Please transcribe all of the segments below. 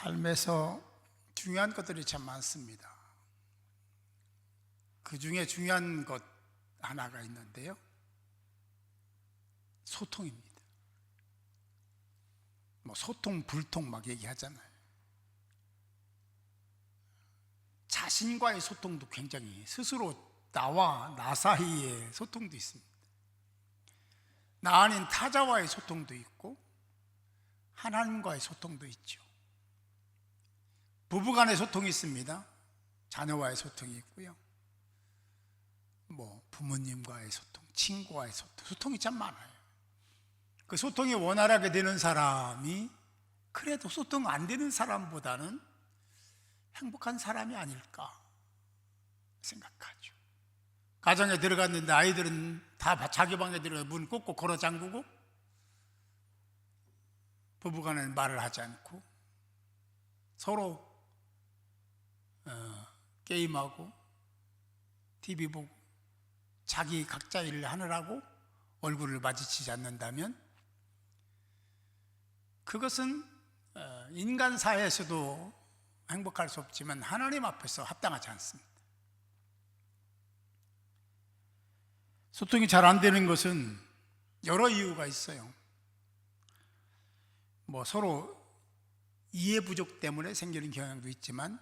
삶에서 중요한 것들이 참 많습니다. 그 중에 중요한 것 하나가 있는데요. 소통입니다. 뭐 소통, 불통 막 얘기하잖아요. 자신과의 소통도 굉장히 스스로 나와 나 사이의 소통도 있습니다. 나 아닌 타자와의 소통도 있고 하나님과의 소통도 있죠. 부부 간의 소통이 있습니다. 자녀와의 소통이 있고요. 뭐 부모님과의 소통, 친구와의 소통, 소통이 참 많아요. 그 소통이 원활하게 되는 사람이 그래도 소통 안 되는 사람보다는 행복한 사람이 아닐까 생각하죠. 가정에 들어갔는데 아이들은 다 자기 방에 들어가 문 꼭꼭 걸어 잠그고 부부간에 말을 하지 않고 서로 어, 게임하고 TV 보고 자기 각자 일을 하느라고 얼굴을 마주치지 않는다면 그것은 어, 인간 사회에서도 행복할 수 없지만 하나님 앞에서 합당하지 않습니다. 소통이 잘 안 되는 것은 여러 이유가 있어요. 뭐 서로 이해 부족 때문에 생기는 경향도 있지만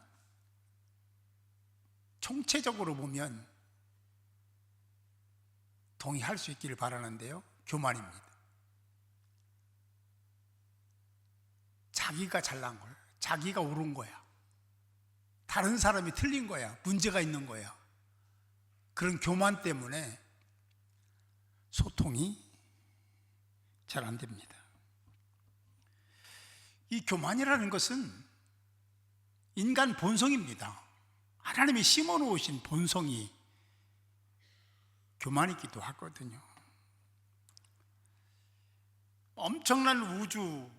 총체적으로 보면 동의할 수 있기를 바라는데요. 교만입니다. 자기가 잘난 걸, 자기가 옳은 거야. 다른 사람이 틀린 거야. 문제가 있는 거야. 그런 교만 때문에 소통이 잘 안 됩니다. 이 교만이라는 것은 인간 본성입니다. 하나님이 심어 놓으신 본성이 교만이기도 하거든요. 엄청난 우주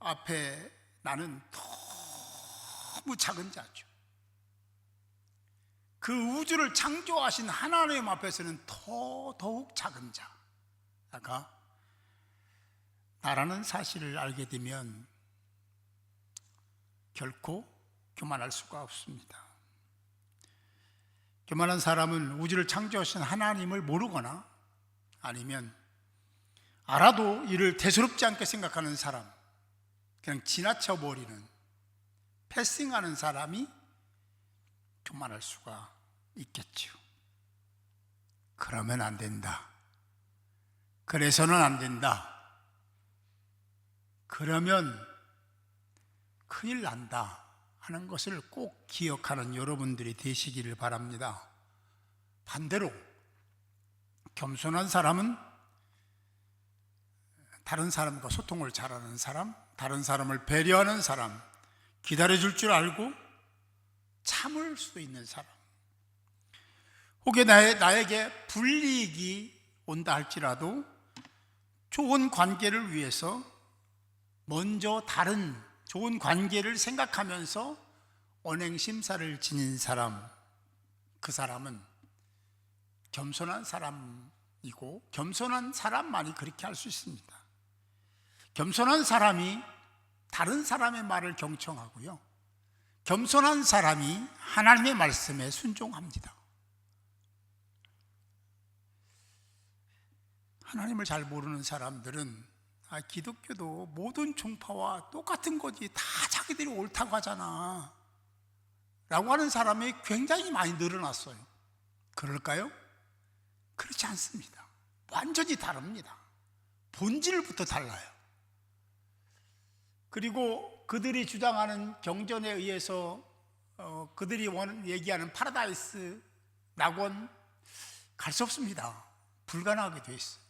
앞에 나는 너무 작은 자죠. 그 우주를 창조하신 하나님 앞에서는 더 더욱 작은 자가 나라는 사실을 알게 되면 결코 교만할 수가 없습니다. 교만한 사람은 우주를 창조하신 하나님을 모르거나 아니면 알아도 이를 대수롭지 않게 생각하는 사람, 그냥 지나쳐 버리는 패싱하는 사람이 교만할 수가 있겠죠. 그러면 안 된다. 그래서는 안 된다. 그러면 큰일 난다 하는 것을 꼭 기억하는 여러분들이 되시기를 바랍니다. 반대로 겸손한 사람은 다른 사람과 소통을 잘하는 사람, 다른 사람을 배려하는 사람, 기다려줄 줄 알고 참을 수 있는 사람. 혹여 나에게 불이익이 온다 할지라도 좋은 관계를 위해서 먼저 다른 좋은 관계를 생각하면서 언행 심사를 지닌 사람, 그 사람은 겸손한 사람이고 겸손한 사람만이 그렇게 할 수 있습니다. 겸손한 사람이 다른 사람의 말을 경청하고요. 겸손한 사람이 하나님의 말씀에 순종합니다. 하나님을 잘 모르는 사람들은 아, 기독교도 모든 종파와 똑같은 거지. 다 자기들이 옳다고 하잖아. 라고 하는 사람이 굉장히 많이 늘어났어요. 그럴까요? 그렇지 않습니다. 완전히 다릅니다. 본질부터 달라요. 그리고 그들이 주장하는 경전에 의해서 어, 그들이 원, 얘기하는 파라다이스 낙원 갈 수 없습니다. 불가능하게 돼 있어요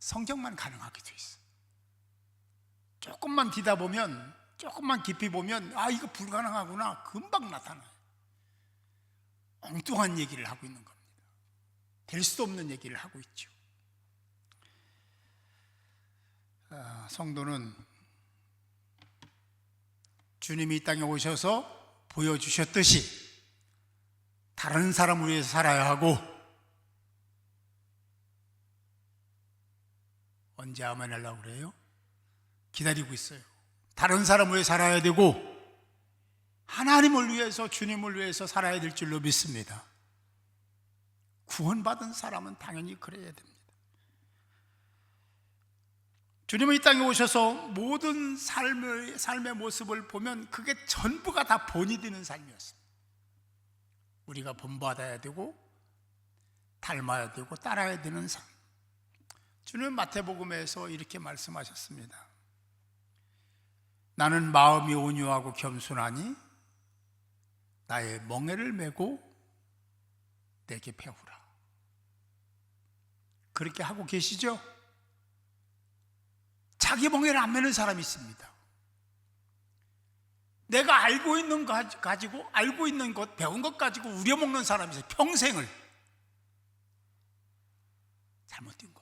성경만 가능하게 돼 있어. 조금만 뒤다 보면, 조금만 깊이 보면, 아, 이거 불가능하구나. 금방 나타나요. 엉뚱한 얘기를 하고 있는 겁니다. 될 수도 없는 얘기를 하고 있죠. 아, 성도는 주님이 이 땅에 오셔서 보여주셨듯이 다른 사람을 위해서 살아야 하고 언제 아멘 하려고 그래요? 기다리고 있어요. 다른 사람을 살아야 되고 하나님을 위해서 주님을 위해서 살아야 될 줄로 믿습니다. 구원받은 사람은 당연히 그래야 됩니다. 주님은 이 땅에 오셔서 모든 삶의, 삶의 모습을 보면 그게 전부가 다 본이 되는 삶이었습니다. 우리가 본받아야 되고, 닮아야 되고, 따라야 되는 삶. 주님은 마태복음에서 이렇게 말씀하셨습니다. 나는 마음이 온유하고 겸손하니 나의 멍에를 메고 내게 배우라. 그렇게 하고 계시죠? 자기 멍에를 안 매는 사람이 있습니다. 내가 알고 있는 거 가지고 알고 있는 것 배운 것 가지고 우려먹는 사람이 있어요. 평생을 잘못된 거죠.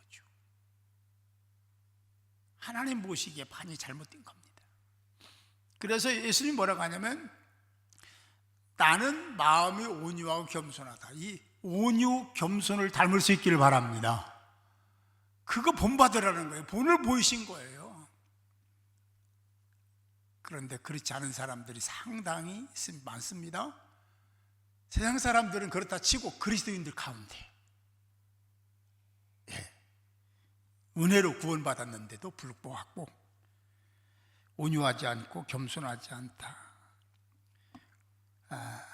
하나님 보시기에 반이 잘못된 겁니다. 그래서 예수님 뭐라고 하냐면 나는 마음이 온유하고 겸손하다. 이 온유 겸손을 닮을 수 있기를 바랍니다. 그거 본받으라는 거예요. 본을 보이신 거예요. 그런데 그렇지 않은 사람들이 상당히 많습니다. 세상 사람들은 그렇다 치고 그리스도인들 가운데 예. 은혜로 구원받았는데도 불구하고 온유하지 않고 겸손하지 않다. 아,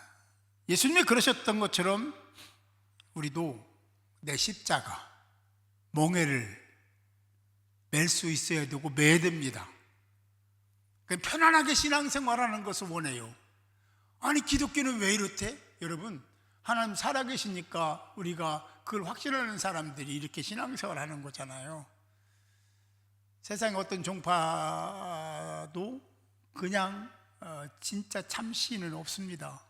예수님이 그러셨던 것처럼 우리도 내 십자가 멍에를 맬 수 있어야 되고 매야 됩니다. 편안하게 신앙생활하는 것을 원해요. 아니 기독교는 왜 이렇대? 여러분 하나님 살아계시니까 우리가 그걸 확신하는 사람들이 이렇게 신앙생활하는 거잖아요. 세상에 어떤 종파도 그냥 어, 진짜 참신은 없습니다.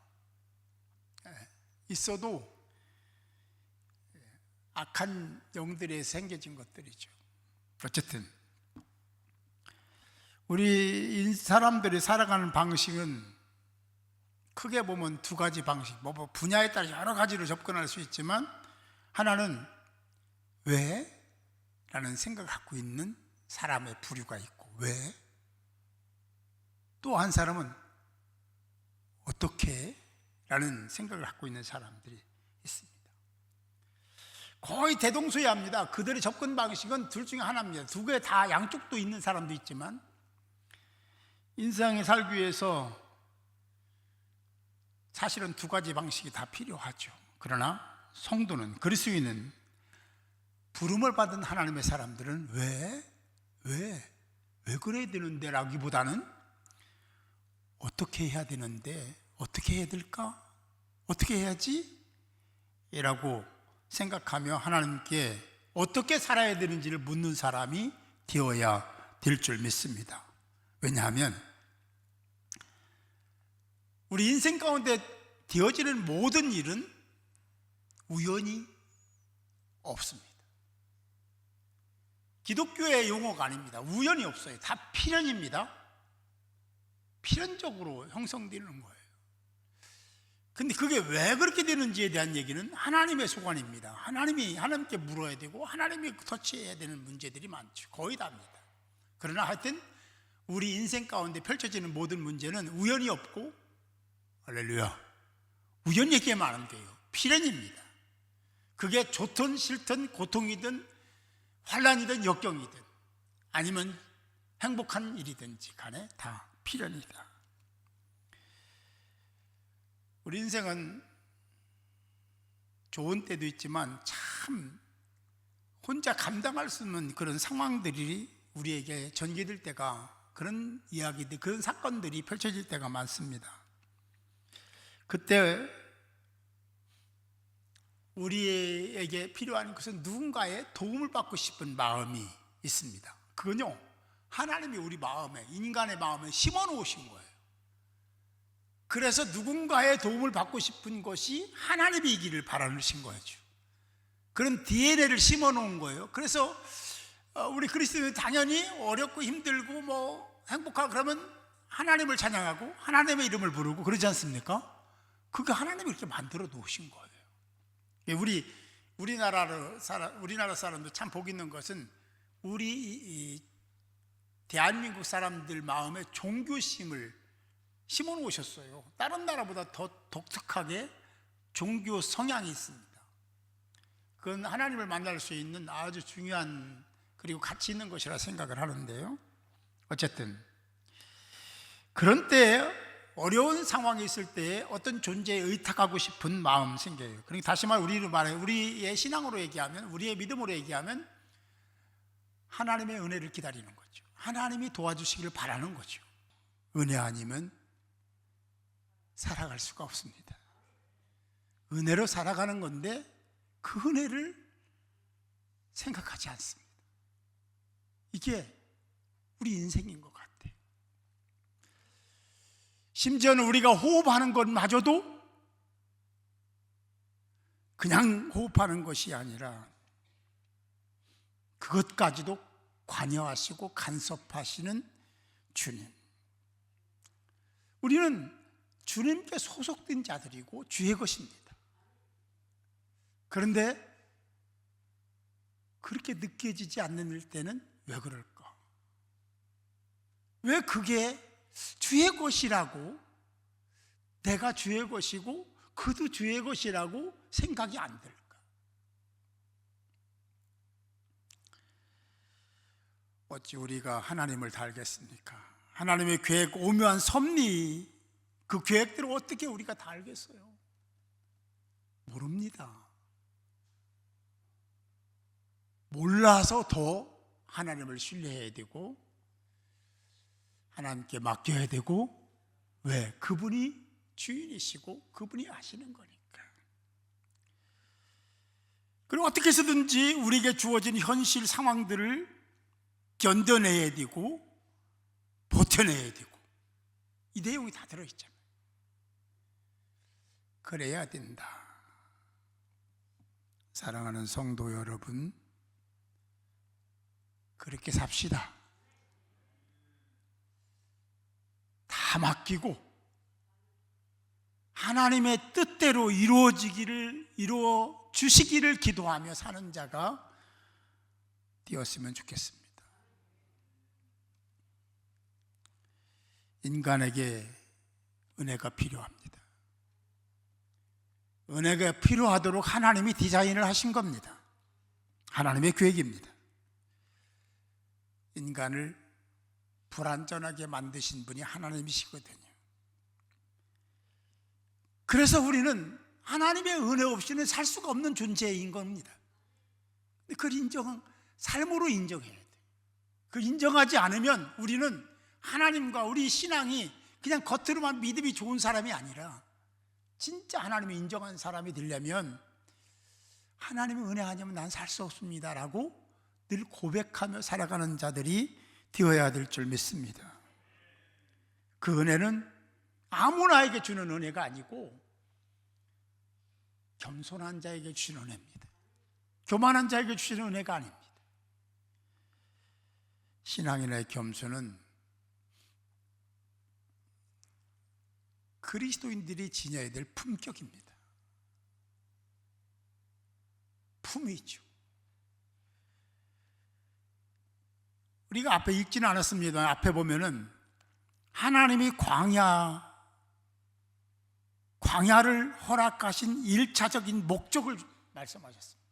예, 있어도 악한 영들에 생겨진 것들이죠. 어쨌든 우리 사람들이 살아가는 방식은 크게 보면 두 가지 방식, 뭐 분야에 따라 여러 가지로 접근할 수 있지만 하나는 왜? 라는 생각을 갖고 있는 사람의 부류가 있고 왜? 또 한 사람은 어떻게? 라는 생각을 갖고 있는 사람들이 있습니다. 거의 대동소이 합니다. 그들의 접근 방식은 둘 중에 하나입니다. 두 개 다 양쪽도 있는 사람도 있지만 인생에 살기 위해서 사실은 두 가지 방식이 다 필요하죠. 그러나 성도는 그리스도인은 부름을 받은 하나님의 사람들은 왜, 왜, 왜 그래야 되는데 라기보다는 어떻게 해야 되는데 어떻게 해야 될까? 어떻게 해야지? 라고 생각하며 하나님께 어떻게 살아야 되는지를 묻는 사람이 되어야 될 줄 믿습니다. 왜냐하면 우리 인생 가운데 되어지는 모든 일은 우연이 없습니다. 기독교의 용어가 아닙니다. 우연이 없어요. 다 필연입니다. 필연적으로 형성되는 거예요. 근데 그게 왜 그렇게 되는지에 대한 얘기는 하나님의 소관입니다. 하나님이 하나님께 물어야 되고 하나님이 터치해야 되는 문제들이 많죠. 거의 다입니다. 그러나 하여튼 우리 인생 가운데 펼쳐지는 모든 문제는 우연이 없고 할렐루야. 우연 얘기만 하면 돼요. 필연입니다. 그게 좋든 싫든 고통이든 환란이든 역경이든 아니면 행복한 일이든지 간에 다 필연이다. 우리 인생은 좋은 때도 있지만 참 혼자 감당할 수 없는 그런 상황들이 우리에게 전개될 때가 그런 이야기들, 그런 사건들이 펼쳐질 때가 많습니다. 그때 우리에게 필요한 것은 누군가의 도움을 받고 싶은 마음이 있습니다. 그건요, 하나님이 우리 마음에, 인간의 마음에 심어 놓으신 거예요. 그래서 누군가의 도움을 받고 싶은 것이 하나님이기를 바라신 거죠. 그런 DNA를 심어 놓은 거예요. 그래서 어, 우리 그리스도는 당연히 어렵고 힘들고 뭐 행복하고 그러면 하나님을 찬양하고 하나님의 이름을 부르고 그러지 않습니까? 그게 하나님이 이렇게 만들어 놓으신 거예요. 예, 우리 우리나라로 살아 우리나라 사람도 참 복 있는 것은 우리 대한민국 사람들 마음에 종교심을 심어 놓으셨어요. 다른 나라보다 더 독특하게 종교 성향이 있습니다. 그건 하나님을 만날 수 있는 아주 중요한 그리고 가치 있는 것이라 생각을 하는데요. 어쨌든 그런 때 어려운 상황이 있을 때 어떤 존재에 의탁하고 싶은 마음 생겨요. 그러니까 다시 말 우리로 말해 우리의 신앙으로 얘기하면 우리의 믿음으로 얘기하면 하나님의 은혜를 기다리는 거죠. 하나님이 도와주시기를 바라는 거죠. 은혜 아니면 살아갈 수가 없습니다. 은혜로 살아가는 건데 그 은혜를 생각하지 않습니다. 이게 우리 인생인 것. 심지어는 우리가 호흡하는 것마저도 그냥 호흡하는 것이 아니라 그것까지도 관여하시고 간섭하시는 주님. 우리는 주님께 소속된 자들이고 주의 것입니다. 그런데 그렇게 느껴지지 않는 때는 왜 그럴까? 왜 그게 주의 것이라고 내가 주의 것이고 그도 주의 것이라고 생각이 안 들까? 어찌 우리가 하나님을 다 알겠습니까? 하나님의 계획, 오묘한 섭리, 그 계획들을 어떻게 우리가 다 알겠어요? 모릅니다. 몰라서 더 하나님을 신뢰해야 되고, 하나님께 맡겨야 되고, 왜? 그분이 주인이시고, 그분이 아시는 거니까. 그리고 어떻게 해서든지 우리에게 주어진 현실 상황들을 견뎌내야 되고 버텨내야 되고 이 내용이 다 들어있잖아요. 그래야 된다. 사랑하는 성도 여러분, 그렇게 삽시다. 다 맡기고 하나님의 뜻대로 이루어지기를 이루어 주시기를 기도하며 사는 자가 되었으면 좋겠습니다. 인간에게 은혜가 필요합니다. 은혜가 필요하도록 하나님이 디자인을 하신 겁니다. 하나님의 계획입니다. 인간을 불완전하게 만드신 분이 하나님이시거든요. 그래서 우리는 하나님의 은혜 없이는 살 수가 없는 존재인 겁니다. 그걸 인정, 삶으로 인정해야 돼. 그 인정하지 않으면 우리는 하나님과 우리 신앙이 그냥 겉으로만 믿음이 좋은 사람이 아니라 진짜 하나님이 인정한 사람이 되려면 하나님의 은혜 아니면 난 살 수 없습니다라고 늘 고백하며 살아가는 자들이 되어야 될 줄 믿습니다. 그 은혜는 아무나에게 주는 은혜가 아니고 겸손한 자에게 주시는 은혜입니다. 교만한 자에게 주시는 은혜가 아닙니다. 신앙인의 겸손은 그리스도인들이 지녀야 될 품격입니다. 품위죠. 우리가 앞에 읽지는 않았습니다. 앞에 보면은 하나님이 광야 광야를 허락하신 일차적인 목적을 말씀하셨습니다.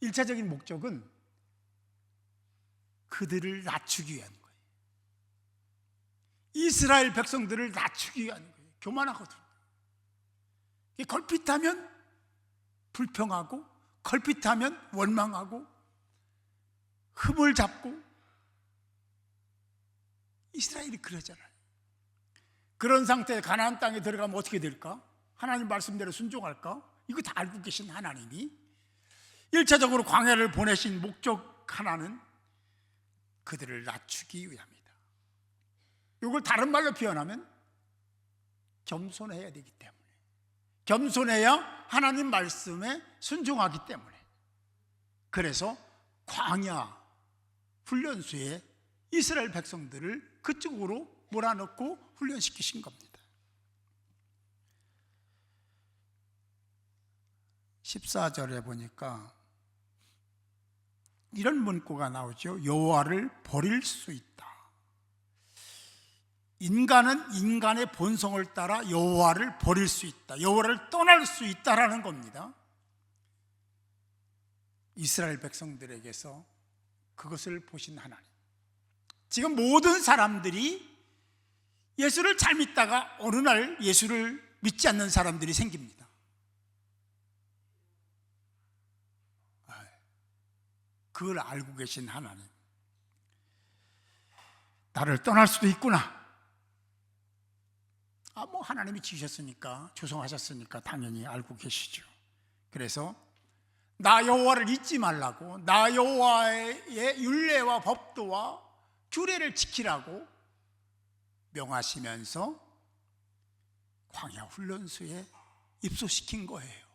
일차적인 목적은 그들을 낮추기 위한 거예요. 이스라엘 백성들을 낮추기 위한 거예요. 교만하거든. 걸핏하면 불평하고, 걸핏하면 원망하고, 흠을 잡고, 이스라엘이 그러잖아요. 그런 상태에 가나안 땅에 들어가면 어떻게 될까? 하나님 말씀대로 순종할까? 이거 다 알고 계신 하나님이 1차적으로 광야를 보내신 목적 하나는 그들을 낮추기 위함이다. 이걸 다른 말로 표현하면 겸손해야 되기 때문에 겸손해야 하나님 말씀에 순종하기 때문에 그래서 광야 훈련소에 이스라엘 백성들을 그쪽으로 몰아넣고 훈련시키신 겁니다. 14절에 보니까 이런 문구가 나오죠. 여호와를 버릴 수 있다. 인간은 인간의 본성을 따라 여호와를 버릴 수 있다. 여호와를 떠날 수 있다라는 겁니다. 이스라엘 백성들에게서 그것을 보신 하나님. 지금 모든 사람들이 예수를 잘 믿다가 어느 날 예수를 믿지 않는 사람들이 생깁니다. 아, 그걸 알고 계신 하나님. 나를 떠날 수도 있구나. 아, 뭐 하나님이 지으셨으니까, 조성하셨으니까 당연히 알고 계시죠. 그래서 나 여호와를 잊지 말라고, 나 여호와의 율례와 법도와 규례를 지키라고 명하시면서 광야 훈련소에 입소시킨 거예요.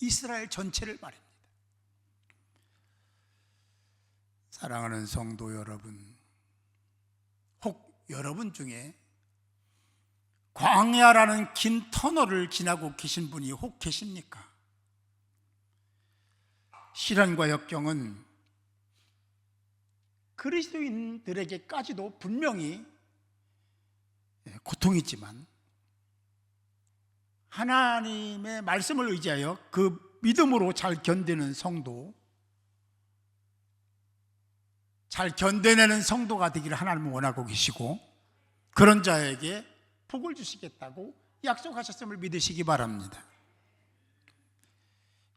이스라엘 전체를 말입니다. 사랑하는 성도 여러분, 혹 여러분 중에 광야라는 긴 터널을 지나고 계신 분이 혹 계십니까? 시련과 역경은 그리스도인들에게까지도 분명히 고통이지만 하나님의 말씀을 의지하여 그 믿음으로 잘 견디는 성도, 잘 견뎌내는 성도가 되기를 하나님은 원하고 계시고 그런 자에게 복을 주시겠다고 약속하셨음을 믿으시기 바랍니다.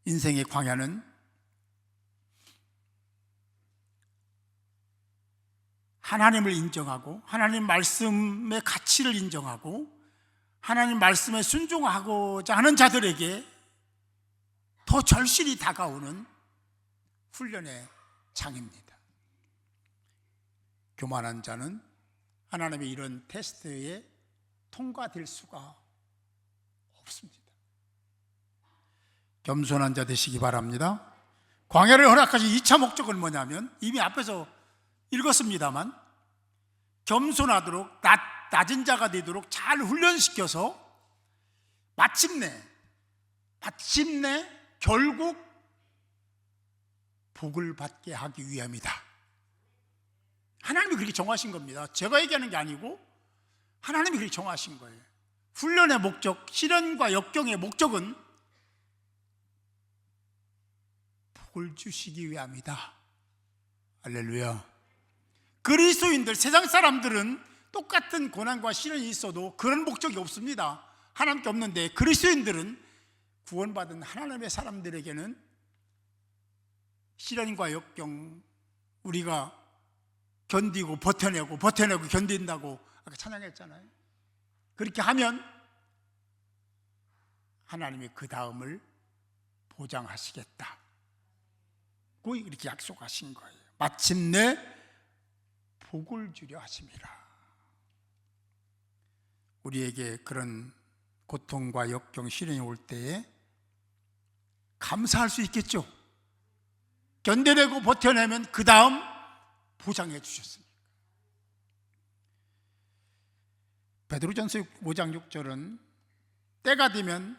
인생의 광야는 하나님을 인정하고 하나님 말씀의 가치를 인정하고 하나님 말씀에 순종하고자 하는 자들에게 더 절실히 다가오는 훈련의 장입니다. 교만한 자는 하나님의 이런 테스트에 통과될 수가 없습니다. 겸손한 자 되시기 바랍니다. 광야를 허락하신 2차 목적은 뭐냐면 이미 앞에서 읽었습니다만 겸손하도록 낮, 낮은 자가 되도록 잘 훈련시켜서 마침내 마침내 결국 복을 받게 하기 위함이다. 하나님이 그렇게 정하신 겁니다. 제가 얘기하는 게 아니고 하나님이 그렇게 정하신 거예요. 훈련의 목적, 시련과 역경의 목적은 복을 주시기 위함이다. 할렐루야. 그리스도인들, 세상 사람들은 똑같은 고난과 시련이 있어도 그런 목적이 없습니다. 하나님께 없는데 그리스도인들은 구원받은 하나님의 사람들에게는 시련과 역경 우리가 견디고 버텨내고 버텨내고 견딘다고 아까 찬양했잖아요. 그렇게 하면 하나님이 그 다음을 보장하시겠다. 고 이렇게 약속하신 거예요. 마침내 복을 주려 하심이라. 우리에게 그런 고통과 역경, 시련이 올 때에 감사할 수 있겠죠. 견뎌내고 버텨내면 그 다음 보장해 주셨습니다. 베드로전서 5장 6절은 때가 되면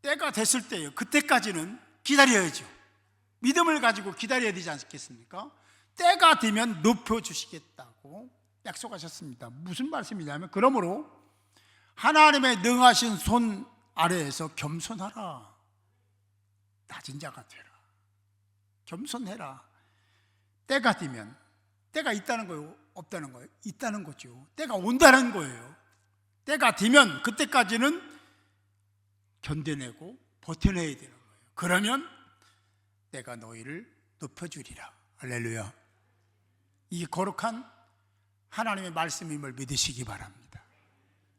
때가 됐을 때예요. 그때까지는 기다려야죠. 믿음을 가지고 기다려야 되지 않겠습니까? 때가 되면 높여 주시겠다고 약속하셨습니다. 무슨 말씀이냐면 그러므로 하나님의 능하신 손 아래에서 겸손하라. 낮은 자가 되라. 겸손해라. 때가 되면 때가 있다는 거예요, 없다는 거예요? 있다는 거죠. 때가 온다는 거예요. 때가 되면 그때까지는 견뎌내고 버텨내야 되는 거예요. 그러면 내가 너희를 높여주리라. 할렐루야. 이 거룩한 하나님의 말씀임을 믿으시기 바랍니다.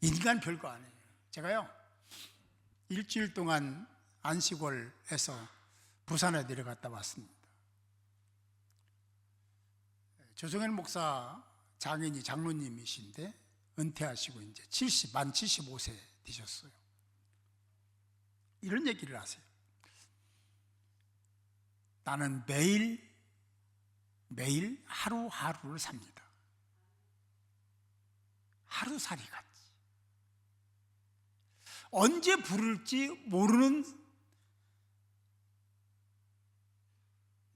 인간 별거 아니에요. 제가요, 일주일 동안 안식월에서 부산에 내려갔다 왔습니다. 조정현 목사 장인이 장로님이신데 은퇴하시고 이제 70, 만 75세 되셨어요. 이런 얘기를 하세요. 나는 매일 매일 하루하루를 삽니다. 하루살이 같이. 언제 부를지 모르는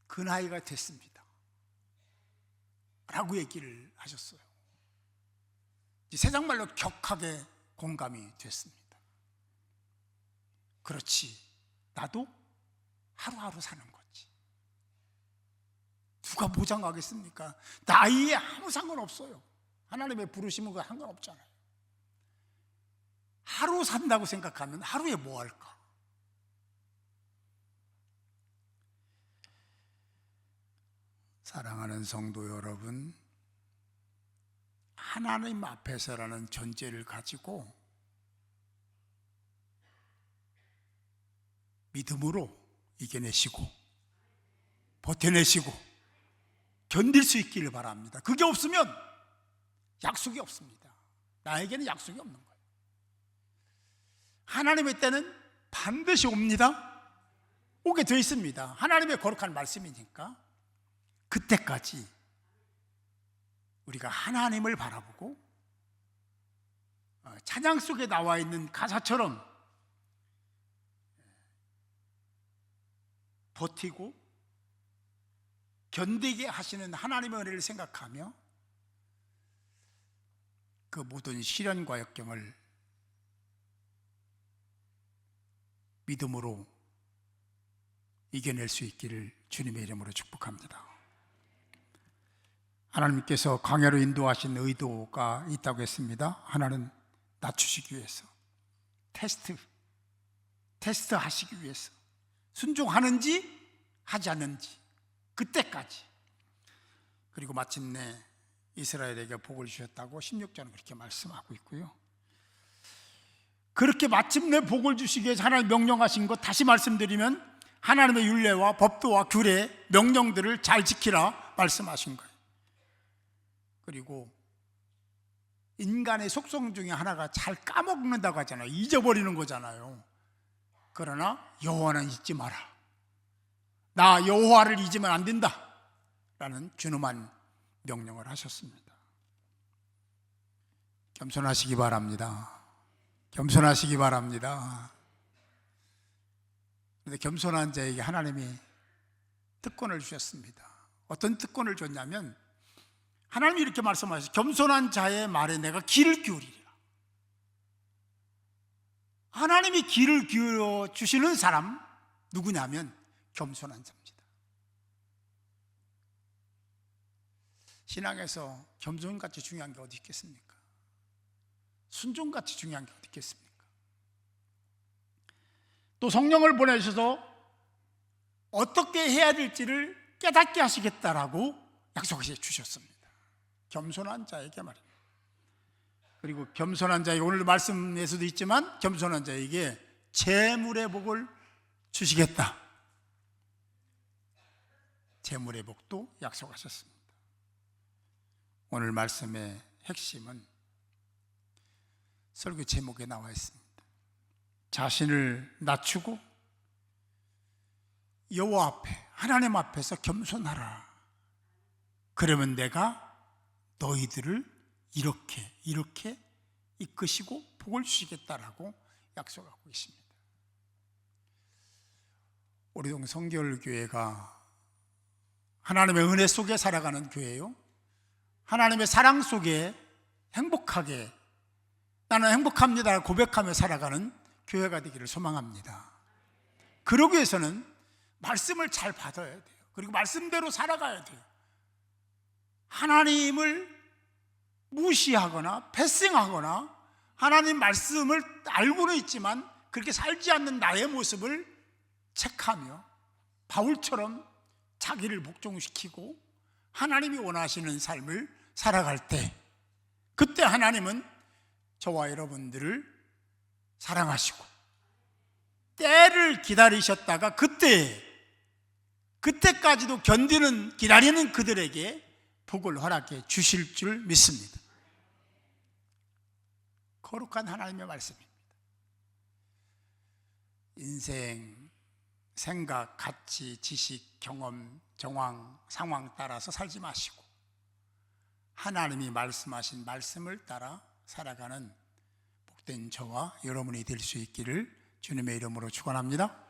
그 나이가 됐습니다. 라고 얘기를 하셨어요. 세상 말로 격하게 공감이 됐습니다. 그렇지. 나도 하루하루 사는 거지. 누가 보장하겠습니까? 나이에 아무 상관없어요. 하나님의 부르심은 그 상관없잖아요. 하루 산다고 생각하면 하루에 뭐 할까? 사랑하는 성도 여러분, 하나님 앞에서라는 전제를 가지고 믿음으로 이겨내시고 버텨내시고 견딜 수 있기를 바랍니다. 그게 없으면 약속이 없습니다. 나에게는 약속이 없는 거예요. 하나님의 때는 반드시 옵니다. 오게 되어 있습니다. 하나님의 거룩한 말씀이니까 그때까지 우리가 하나님을 바라보고 어, 찬양 속에 나와 있는 가사처럼 버티고 견디게 하시는 하나님의 은혜를 생각하며 그 모든 시련과 역경을 믿음으로 이겨낼 수 있기를 주님의 이름으로 축복합니다. 하나님께서 광야로 인도하신 의도가 있다고 했습니다. 하나는 낮추시기 위해서 테스트 테스트 하시기 위해서 순종하는지 하지 않는지 그때까지 그리고 마침내 이스라엘에게 복을 주셨다고 16절은 그렇게 말씀하고 있고요. 그렇게 마침내 복을 주시기 위해서 하나님 명령하신 것 다시 말씀드리면 하나님의 율례와 법도와 규례, 명령들을 잘 지키라 말씀하신 거예요. 그리고 인간의 속성 중에 하나가 잘 까먹는다고 하잖아요. 잊어버리는 거잖아요. 그러나 여호와는 잊지 마라. 나 여호와를 잊으면 안 된다. 라는 준엄한 명령을 하셨습니다. 겸손하시기 바랍니다. 겸손하시기 바랍니다. 그런데 겸손한 자에게 하나님이 특권을 주셨습니다. 어떤 특권을 줬냐면 하나님이 이렇게 말씀하셨어요. 겸손한 자의 말에 내가 귀를 기울이리라. 하나님이 귀를 기울여 주시는 사람 누구냐면 겸손한 자입니다. 신앙에서 겸손같이 중요한 게 어디 있겠습니까? 순종같이 중요한 게 어디 있겠습니까? 또 성령을 보내셔서 어떻게 해야 될지를 깨닫게 하시겠다라고 약속해 주셨습니다. 겸손한 자에게 말입니다. 그리고 겸손한 자에게 오늘 말씀에서도 있지만 겸손한 자에게 재물의 복을 주시겠다. 재물의 복도 약속하셨습니다. 오늘 말씀의 핵심은 설교 제목에 나와 있습니다. 자신을 낮추고 여호와 앞에 하나님 앞에서 겸손하라. 그러면 내가 너희들을 이렇게 이렇게 이끄시고 복을 주시겠다라고 약속하고 있습니다. 우리 동 성결교회가 하나님의 은혜 속에 살아가는 교회요. 하나님의 사랑 속에 행복하게 나는 행복합니다 고백하며 살아가는 교회가 되기를 소망합니다. 그러기 위해서는 말씀을 잘 받아야 돼요. 그리고 말씀대로 살아가야 돼요. 하나님을 무시하거나 패싱하거나 하나님 말씀을 알고는 있지만 그렇게 살지 않는 나의 모습을 체크하며 바울처럼 자기를 복종시키고 하나님이 원하시는 삶을 살아갈 때 그때 하나님은 저와 여러분들을 사랑하시고 때를 기다리셨다가 그때 그때까지도 견디는 기다리는 그들에게 복을 허락해 주실 줄 믿습니다. 거룩한 하나님의 말씀입니다. 인생, 생각, 가치, 지식, 경험, 정황, 상황 따라서 살지 마시고 하나님이 말씀하신 말씀을 따라 살아가는 복된 저와 여러분이 될 수 있기를 주님의 이름으로 축원합니다.